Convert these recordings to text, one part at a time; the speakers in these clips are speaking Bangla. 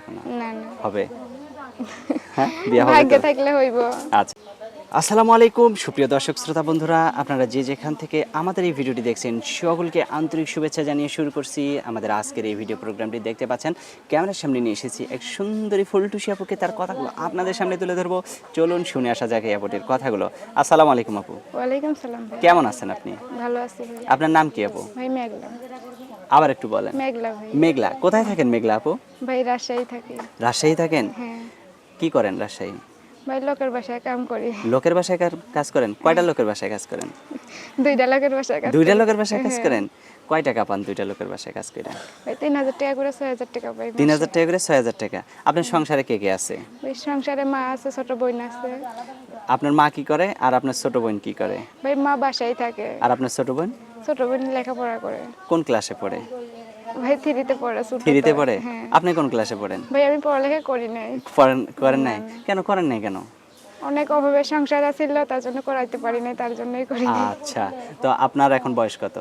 এখন না? না না। হবে? হ্যাঁ? বিয়ে হবে ভাগ্যে থাকলে হইব। আচ্ছা। আসসালামু আলাইকুম সুপ্রিয় দর্শক শ্রোতা বন্ধুরা। আপনারা যে যেখান থেকে আমাদের এই ভিডিওটি দেখছেন সকলকে আন্তরিক শুভেচ্ছা জানিয়ে শুরু করছি। আমাদের আজকের এই ভিডিও প্রোগ্রামটি দেখতে পাচ্ছেন। ক্যামেরার সামনে নিয়ে এসেছি এক সুন্দরী ফুলটুসি আপুকে। তার কথাগুলো আপনাদের সামনে তুলে ধরবো। চলুন শুনে আসা যাক এই আপুটির কথাগুলো। আসসালামু আলাইকুম আপু। ওয়ালাইকুম সালাম কেমন আছেন আপনি? ভালো আছি আপনার নাম কি আপু? ভাই মেঘলা। আবার একটু বলেন। মেঘলা ভাই। মেঘলা। কোথায় থাকেন মেঘলা আপু? ভাই রাজশাহী থাকি। রাজশাহী থাকেন? হ্যাঁ। কি করেন রাজশাহী? ভাই লোকের বাসায় কাম করি। লোকের বাসায় কাজ করেন? কয়টা লোকের বাসায় কাজ করেন? দুইটা লোকের বাসায় কাজ দুইটা লোকের বাসায় কাজ হ্যাঁ। করেন? কয় টাকা পান দুইটা লোকের বাসায় কাজ করে? ভাই তিন হাজার টাকা করে ছয় হাজার টাকা পাই তিন হাজার টাকা করে ছয় হাজার টাকা। আপনার সংসারে কে কে আছে? ভাই সংসারে মা আছে ছোট বোন আছে। আপনার মা কি করে আর আপনার ছোট বোন কি করে? ভাই মা বাসায় থাকে। আর আপনার ছোট বোন? ছোট বোন লেখাপড়া করে। কোন ক্লাসে পড়ে? ভাই থ্রিতে পড়ে থ্রিতে পড়ে? হ্যাঁ। আপনি কোন ক্লাসে পড়েন? ভাই আমি পড়ালেখা করি নাই। করেন নাই? কেন করেন নাই কেন? অনেক অভাবে সংসার ছিল তার জন্য করাইতে পারি নাই তার জন্যই করি আচ্ছা তো আপনার এখন বয়স কত?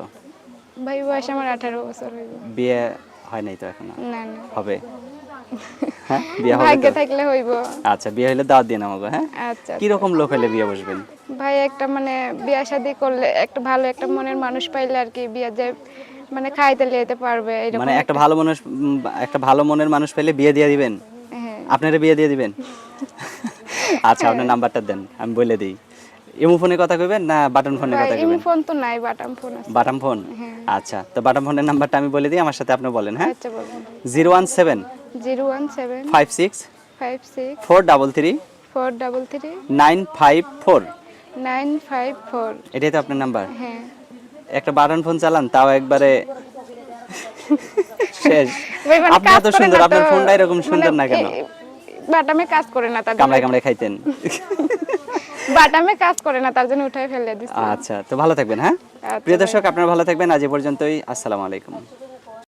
ভাই বয়স আমার আঠারো বছর বিয়ে হয় নাই তো এখন না না। হবে? হ্যাঁ বিয়ে হবে ভাগ্যে থাকলে হইব। আচ্ছা বিয়ে হলে দাওয়াত দিন আমাকে হ্যাঁ? আচ্ছা কি রকম লোক হলে বিয়ে বসবেন? ভাই একটা মানে বিয়া শাদি করলে একটা ভালো একটা মনের মানুষ পাইলে আর কি বিয়া মানে খাইতে পারবে এরকম মানে একটা ভালো মানুষ একটা ভালো মনের মানুষ পেলে বিয়ে দিয়ে দিবেন? হ্যাঁ। আপনারা বিয়ে দিয়ে দিবেন? আচ্ছা আপনার নাম্বারটা দেন আমি বলে দিই। ইমো ফোনে কথা কইবেন না বাটন ফোনে কথা ইমো ফোন তো নাই বাটাম ফোন আছে। বাটাম ফোন? আচ্ছা তো বাটাম ফোনের নাম্বারটা আমি বলে দিই আমার সাথে আপনি বলেন হ্যাঁ? আচ্ছা বলুন। Zero one seven zero one seven five six five six four double three four double three nine five four nine five four এটাই তো আপনার নাম্বার হ্যাঁ। একটা বাটন ফোন চালান তাও একবারে শেষ। মানে এত সুন্দর আপনার ফোনটা এরকম সুন্দর মানে না কেন? বাটামে কাজ করে না তার জন্য। কামড়ায় কামড়ায় খাইতেন বাটামে কাজ করে না তার জন্য উঠাই ফেলে আচ্ছা তো ভালো থাকবেন হ্যাঁ? আচ্ছা প্রিয় দর্শক আপনারা ভালো থাকবেন আজ এ পর্যন্তই। আসসালামু আলাইকুম।